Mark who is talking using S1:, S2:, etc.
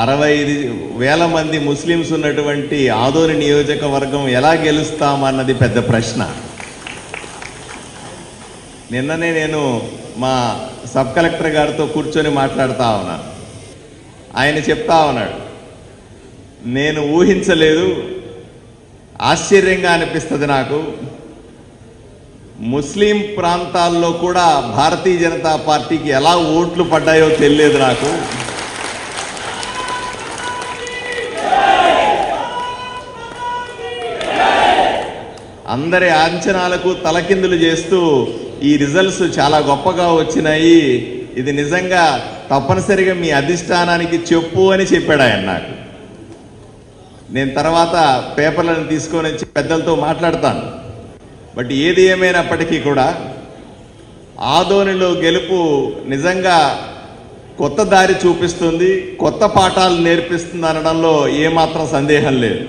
S1: అరవై ఐదు వేల మంది ముస్లిమ్స్ ఉన్నటువంటి ఆదోని నియోజకవర్గం ఎలా గెలుస్తామన్నది పెద్ద ప్రశ్న. నిన్ననే నేను మా సబ్ కలెక్టర్ గారితో కూర్చొని మాట్లాడుతూ ఉన్నాను ఆయన చెప్తా ఉన్నాడు నేను ఊహించలేదు ఆశ్చర్యంగా అనిపిస్తుంది నాకు. ముస్లిం ప్రాంతాల్లో కూడా భారతీయ జనతా పార్టీకి ఎలా ఓట్లు పడ్డాయో తెలియదు నాకు. అందరి అంచనాలకు తలకిందులు చేస్తూ ఈ రిజల్ట్స్ చాలా గొప్పగా వచ్చినాయి. ఇది నిజంగా తప్పనిసరిగా మీ అధిష్టానానికి చెప్పు అని చెప్పాడు ఆయన నాకు. నేను తర్వాత పేపర్లను తీసుకొని వచ్చి పెద్దలతో మాట్లాడతాను. బట్ ఏది ఏమైనప్పటికీ కూడా ఆదోనిలో గెలుపు నిజంగా కొత్త దారి చూపిస్తుంది కొత్త పాఠాలు నేర్పిస్తుంది అనడంలో ఏమాత్రం సందేహం లేదు.